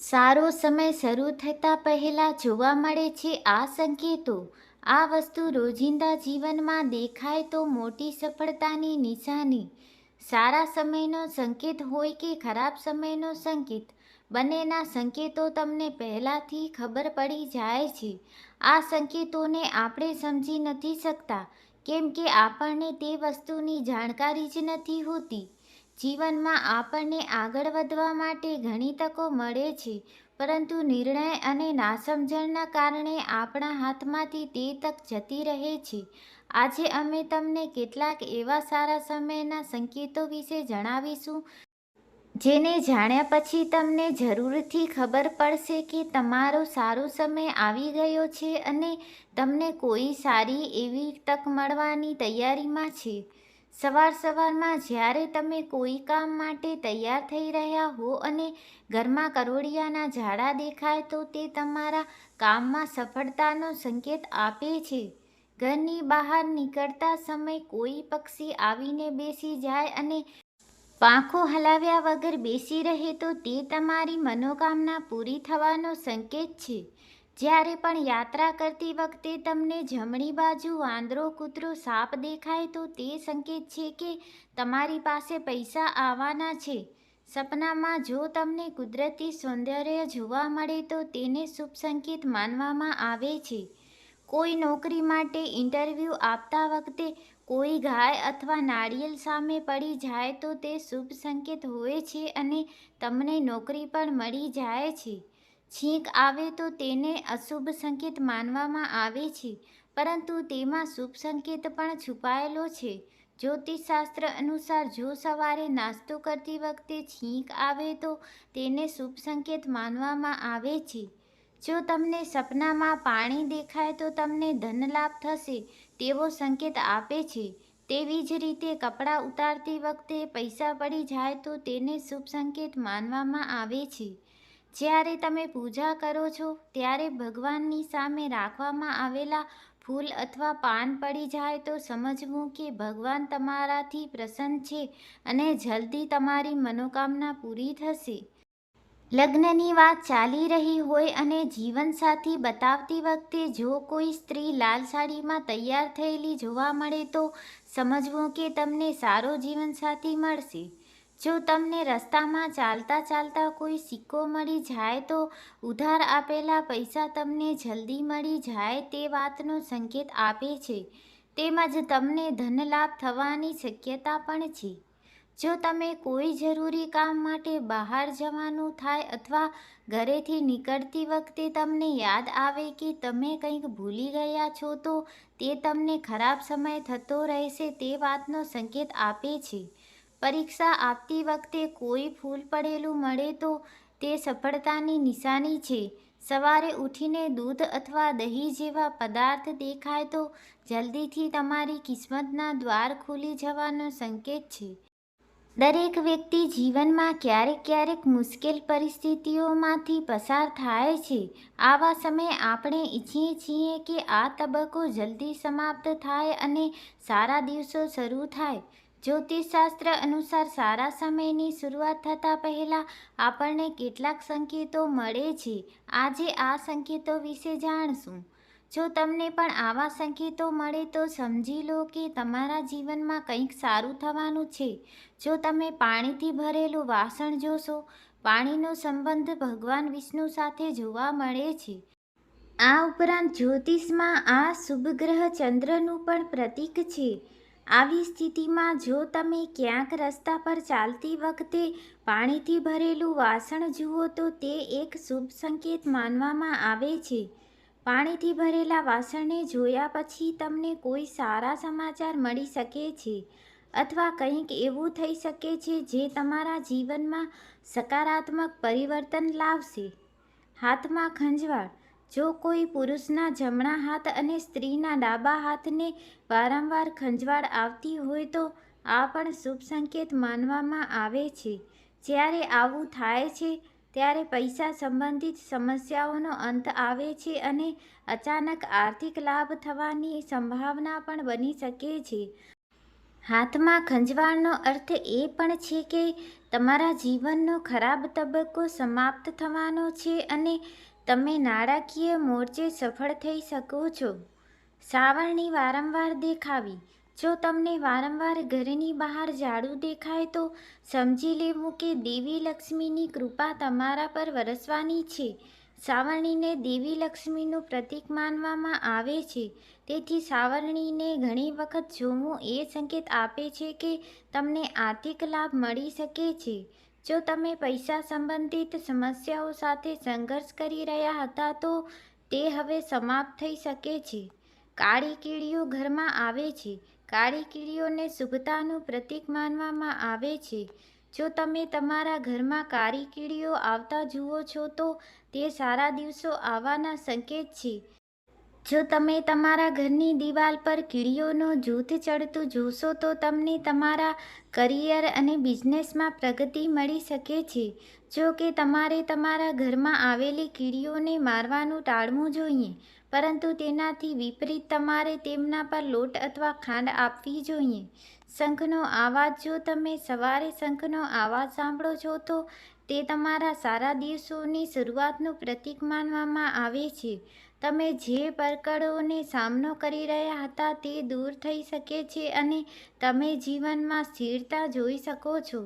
સારો સમય શરૂ થતાં પહેલાં જોવા મળે છે આ સંકેતો. આ વસ્તુ રોજિંદા જીવનમાં દેખાય તો મોટી સફળતાની નિશાની. સારા સમયનો સંકેત હોય કે ખરાબ સમયનો સંકેત, બંનેના સંકેતો તમને પહેલાંથી ખબર પડી જાય છે. આ સંકેતોને આપણે સમજી નથી શકતા, કેમ કે આપણને તે વસ્તુની જાણકારી જ નથી હોતી. જીવનમાં આપણને આગળ વધવા માટે ઘણી તકો મળે છે, પરંતુ નિર્ણય અને નાસમજણના કારણે આપણા હાથમાંથી તે તક જતી રહે છે. આજે અમે તમને કેટલાક એવા સારા સમયના સંકેતો વિશે જણાવીશું, જેને જાણ્યા પછી તમને જરૂરથી ખબર પડશે કે તમારો સારો સમય આવી ગયો છે અને તમને કોઈ સારી એવી તક મળવાની તૈયારીમાં છે. સવાર સવારમાં જ્યારે તમે કોઈ કામ માટે તૈયાર થઈ રહ્યા હો અને ઘરમાં કરોડિયાના ઝાડા દેખાય તો તે તમારા કામમાં સફળતાનો સંકેત આપે છે. ઘરની બહાર નીકળતા સમય કોઈ પક્ષી આવીને બેસી જાય અને પાંખો હલાવ્યા વગર બેસી રહે તો તે તમારી મનોકામના પૂરી થવાનો સંકેત છે. જ્યારે પણ યાત્રા કરતી વખતે તમને જમણી બાજુ વાંદરો કૂતરો, સાપ દેખાય તો તે સંકેત છે કે તમારી પાસે પૈસા આવવાના છે. સપનામાં જો તમને કુદરતી સૌંદર્ય જોવા મળે તો તેને શુભ સંકેત માનવામાં આવે છે. કોઈ નોકરી માટે ઇન્ટરવ્યૂ આપતા વખતે કોઈ ગાય અથવા નાળિયેર સામે પડી જાય તો તે શુભ સંકેત હોય છે અને તમને નોકરી પણ મળી જાય છે. છીંક આવે તો તેને અશુભ સંકેત માનવામાં આવે છે, પરંતુ તેમાં શુભ સંકેત પણ છુપાયેલો છે. જ્યોતિષશાસ્ત્ર અનુસાર જો સવારે નાસ્તો કરતી વખતે છીંક આવે તો તેને શુભ સંકેત માનવામાં આવે છે. જો તમને સપનામાં પાણી દેખાય તો તમને ધન લાભ થશે, તેવો સંકેત આપે છે. તેવી જ રીતે કપડાં ઉતારતી વખતે પૈસા પડી જાય તો તેને શુભ સંકેત માનવામાં આવે છે. જ્યારે તમે પૂજા કરો છો, ત્યારે ભગવાનની સામે રાખવામાં આવેલા ફૂલ અથવા પાન પડી જાય તો સમજવું કે ભગવાન તમારાથી પ્રસન્ન છે અને જલ્દી તમારી મનોકામના પૂરી થશે. લગ્નની વાત ચાલી રહી હોય અને જીવનસાથી બતાવતી વખતે જો કોઈ સ્ત્રી લાલ સાડીમાં તૈયાર થયેલી જોવા મળે તો સમજવું કે તમને સારો જીવનસાથી મળશે. જો તમને રસ્તામાં ચાલતા ચાલતા કોઈ સિક્કો મળી જાય તો ઉધાર આપેલા પૈસા તમને જલ્દી મળી જાય તે વાતનો સંકેત આપે છે. તેમજ તમને ધનલાભ થવાની શક્યતા પણ છે. જો તમે કોઈ જરૂરી કામ માટે બહાર જવાનું થાય અથવા ઘરેથી નીકળતી વખતે તમને યાદ આવે કે તમે કંઈક ભૂલી ગયા છો તો તે તમને ખરાબ સમય થતો રહેશે તે વાતનો સંકેત આપે છે. પરીક્ષા આપતી વખતે કોઈ ફૂલ પડેલું મળે તો તે સફળતાની નિશાની છે. સવારે ઉઠીને દૂધ અથવા દહીં જેવા પદાર્થ દેખાય તો જલ્દીથી તમારી કિસ્મતના દ્વાર ખુલી જવાનો સંકેત છે. દરેક વ્યક્તિ જીવનમાં ક્યારેક ક્યારેક મુશ્કેલ પરિસ્થિતિઓમાંથી પસાર થાય છે. આવા સમયે આપણે ઈચ્છીએ છીએ કે આ તબક્કો જલ્દી સમાપ્ત થાય અને સારા દિવસો શરૂ થાય. જ્યોતિષશાસ્ત્ર અનુસાર સારા સમયની શરૂઆત થતાં પહેલાં આપણને કેટલાક સંકેતો મળે છે. આજે આ સંકેતો વિશે જાણશું. જો તમને પણ આવા સંકેતો મળે તો સમજી લો કે તમારા જીવનમાં કંઈક સારું થવાનું છે. જો તમે પાણીથી ભરેલું વાસણ જોશો, પાણીનો સંબંધ ભગવાન વિષ્ણુ સાથે જોવા મળે છે. આ ઉપરાંત જ્યોતિષમાં આ શુભ ગ્રહ ચંદ્રનું પણ પ્રતીક છે. આવી સ્થિતિમાં જો તમે ક્યાંક રસ્તા પર ચાલતી વખતે પાણીથી ભરેલું વાસણ જુઓ તો તે એક શુભ સંકેત માનવામાં આવે છે. પાણીથી ભરેલા વાસણને જોયા પછી તમને કોઈ સારા સમાચાર મળી શકે છે અથવા કંઈક એવું થઈ શકે છે જે તમારા જીવનમાં સકારાત્મક પરિવર્તન લાવશે. હાથમાં ખંજવાળ જો કોઈ પુરુષના જમણા હાથ અને સ્ત્રીના ડાબા હાથને વારંવાર ખંજવાળ આવતી હોય તો આ પણ શુભ સંકેત માનવામાં આવે છે. જ્યારે આવું થાય છે, ત્યારે પૈસા સંબંધિત સમસ્યાઓનો અંત આવે છે અને અચાનક આર્થિક લાભ થવાની સંભાવના પણ બની શકે છે. હાથમાં ખંજવાળનો અર્થ એ પણ છે કે તમારા જીવનનો ખરાબ તબક્કો સમાપ્ત થવાનો છે અને તમે નાણાકીય મોરચે સફળ થઈ શકો છો. સાવરણી વારંવાર દેખાવી. જો તમને વારંવાર ઘરની બહાર ઝાડુ દેખાય તો સમજી લેવું કે દેવી લક્ષ્મીની કૃપા તમારા પર વરસવાની છે. સાવરણીને દેવી લક્ષ્મીનું પ્રતીક માનવામાં આવે છે. તેથી સાવરણીને ઘણી વખત જોવું એ સંકેત આપે છે કે તમને આર્થિક લાભ મળી શકે છે. જો તમે પૈસા સંબંધિત સમસ્યાઓ સાથે સંઘર્ષ કરી રહ્યા હતા, તો તે હવે સમાપ્ત થઈ શકે છે. કાળી કીડીઓ ઘરમાં આવે છે. કાળી કીડીઓને શુભતાનું પ્રતીક માનવામાં આવે છે. જો તમે તમારા ઘરમાં કાળી કીડીઓ આવતા જુઓ છો, તો તે સારા દિવસો આવવાના સંકેત છે. જો તમે તમારા ઘરની દિવાલ પર કીડીઓનું જૂથ ચડતું જોશો, તો તમને તમારા કરિયર અને બિઝનેસમાં પ્રગતિ મળી શકે છે. જો કે તમારે તમારા ઘરમાં આવેલી કીડીઓને મારવાનું ટાળવું જોઈએ, પરંતુ તેનાથી વિપરીત તમારે તેમના પર લોટ અથવા ખાંડ આપવી જોઈએ. શંખનો અવાજ, જો તમે સવારે શંખનો અવાજ સાંભળો છો, તો તે તમારા સારા દિવસોની શરૂઆતનું પ્રતીક માનવામાં આવે છે. તમે જે પડકારોને સામનો કરી રહ્યા હતા તે દૂર થઈ શકે છે અને તમે જીવનમાં સ્થિરતા જોઈ શકો છો.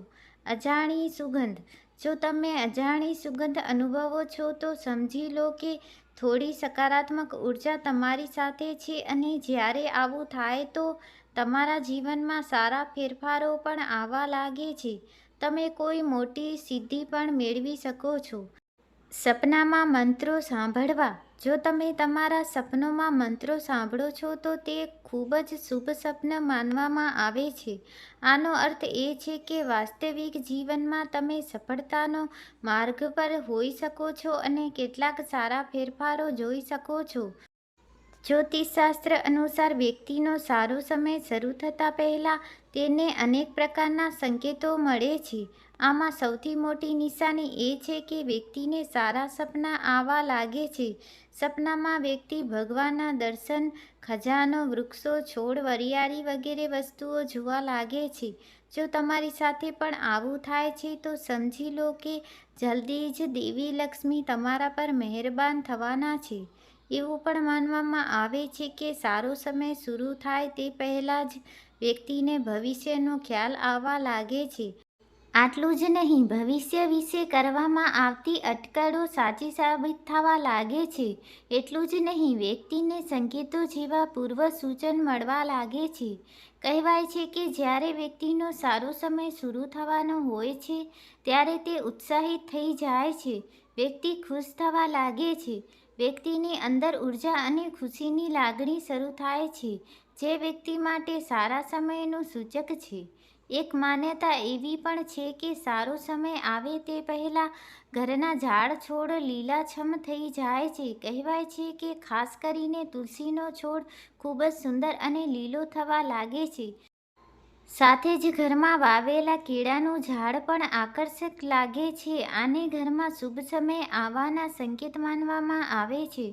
અજાણી સુગંધ. જો તમે અજાણી સુગંધ અનુભવો છો, તો સમજી લો કે થોડી સકારાત્મક ઊર્જા તમારી સાથે છે અને જ્યારે આવું થાય તો તમારા જીવનમાં સારા ફેરફારો પણ આવવા લાગે છે. તમે કોઈ મોટી સિદ્ધિ પણ મેળવી શકો છો. સપનામાં મંત્રો સાંભળવા. જો તમે તમારા સપનોમાં મંત્રો સાંભળો છો, તો તે ખૂબ જ શુભ સપન માનવામાં આવે છે. આનો અર્થ એ છે કે વાસ્તવિક જીવનમાં તમે સફળતાનો માર્ગ પર હોઈ શકો છો અને કેટલાક સારા ફેરફારો જોઈ શકો છો. જ્યોતિષશાસ્ત્ર અનુસાર વ્યક્તિનો સારો સમય શરૂ થતાં પહેલાં તેને અનેક પ્રકારના સંકેતો મળે છે. આમાં સૌથી મોટી નિશાની એ છે કે વ્યક્તિને સારા સપના આવવા લાગે છે. સપનામાં વ્યક્તિ ભગવાનના દર્શન, ખજાનો, વૃક્ષો, છોડ, વરિયાળી વગેરે વસ્તુઓ જોવા લાગે છે. જો તમારી સાથે પણ આવું થાય છે, તો સમજી લો કે જલ્દી જ દેવી લક્ષ્મી તમારા પર મહેરબાન થવાના છે. એવું પણ માનવામાં આવે છે કે સારો સમય શરૂ થાય તે પહેલાં જ વ્યક્તિને ભવિષ્યનો ખ્યાલ આવવા લાગે છે. આટલું જ નહીં, ભવિષ્ય વિશે કરવામાં આવતી અટકળો સાચી સાબિત થવા લાગે છે. એટલું જ નહીં, વ્યક્તિને સંકેતો જેવા પૂર્વ સૂચન મળવા લાગે છે. કહેવાય છે કે જ્યારે વ્યક્તિનો સારો સમય શરૂ થવાનો હોય છે, ત્યારે તે ઉત્સાહિત થઈ જાય છે. વ્યક્તિ ખુશ થવા લાગે છે. વ્યક્તિની અંદર ઊર્જા અને ખુશીની લાગણી શરૂ થાય છે, જે વ્યક્તિ માટે સારા સમયનું સૂચક છે. એક માન્યતા એવી પણ છે કે સારો સમય આવે તે પહેલાં ઘરના ઝાડ છોડ લીલાછમ થઈ જાય છે. કહેવાય છે કે ખાસ કરીને તુલસીનો છોડ ખૂબ જ સુંદર અને લીલો થવા લાગે છે. સાથે જ ઘરમાં વાવેલા કેળાનું ઝાડ પણ આકર્ષક લાગે છે. આને ઘરમાં શુભ સમય આવવાના સંકેત માનવામાં આવે છે.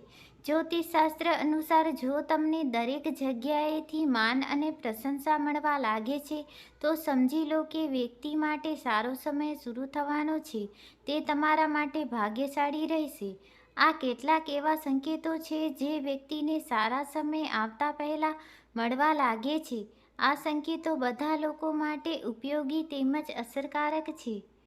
જ્યોતિષશાસ્ત્ર અનુસાર જો તમને દરેક જગ્યાએથી માન અને પ્રશંસા મળવા લાગે છે, તો સમજી લો કે વ્યક્તિ માટે સારો સમય શરૂ થવાનો છે. તે તમારા માટે ભાગ્યશાળી રહેશે. આ કેટલાક એવા સંકેતો છે જે વ્યક્તિને સારા સમય આવતા પહેલાં મળવા લાગે છે. આ સંકેતો બધા લોકો માટે ઉપયોગી તેમજ અસરકારક છે.